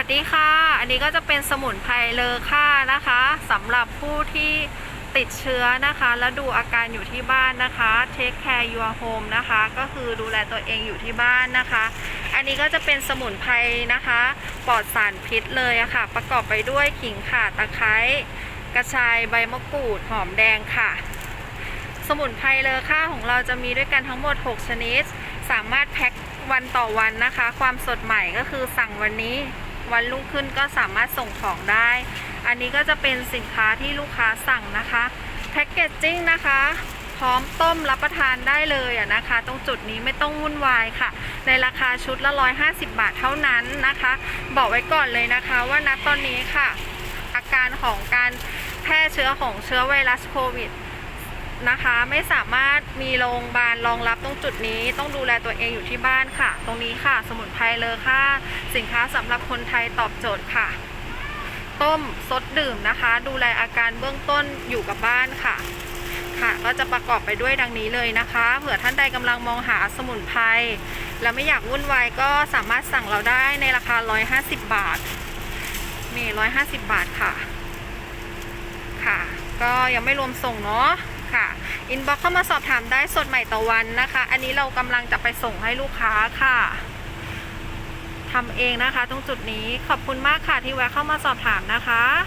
วัสดีค่ะ อันนี้ก็จะเป็นสมุนไพรเลอค่านะคะสำหรับผู้ที่ติดเชื้อนะคะ แล้วดูอาการอยู่ที่บ้านนะคะ Take care your home นะคะ ก็คือดูแลตัวเองอยู่ที่บ้านนะคะ อันนี้ก็จะเป็นสมุนไพรนะคะ ปลอดสารพิษเลยอะค่ะ ประกอบไปด้วยขิงข่าตะไคร้กระชายใบมะกรูดหอมแดงค่ะ สมุนไพรเลอค่าของเราจะมีด้วยกันทั้งหมด 6 ชนิด สามารถแพ็ควันต่อวันนะคะ ความสดใหม่ก็คือสั่งวันนี้ วันรุ่งขึ้นก็สามารถส่งของได้ อันนี้ก็จะเป็นสินค้าที่ลูกค้าสั่งนะคะแพ็กเกจจิ้งนะคะ พร้อมต้มรับประทานได้เลยอะนะคะ ตรงจุดนี้ไม่ต้องวุ่นวายค่ะ ในราคาชุดละ 150 บาทเท่านั้นนะคะ บอกไว้ก่อนเลยนะคะว่าณตอนนี้ค่ะ อาการของการแพร่เชื้อของเชื้อไวรัสโควิดนะคะไม่สามารถมีโรงพยาบาลรองรับตรงจุดนี้ต้องดูแลตัวเองอยู่ที่บ้านค่ะ ตรงนี้ค่ะ สมุนไพรเลอค่ะ สินค้าสำหรับคนไทยตอบโจทย์ค่ะ ต้มซดดื่มนะคะ ดูแลอาการเบื้องต้นอยู่กับบ้านค่ะ ค่ะ ก็จะประกอบไปด้วยดังนี้เลยนะคะ เผื่อท่านใดกำลังมองหาสมุนไพรแล้วไม่อยากวุ่นวายก็สามารถสั่งเราได้ในราคา 150 บาทนี่150 บาทค่ะ ค่ะ ก็ยังไม่รวมส่งเนาะค่ะอินบ็อกเข้ามาสอบถามได้สดใหม่ต่อวันนะคะ อันนี้เรากำลังจะไปส่งให้ลูกค้าค่ะ ทำเองนะคะ ตรงจุดนี้ขอบคุณมากค่ะที่แวะเข้ามาสอบถามนะคะ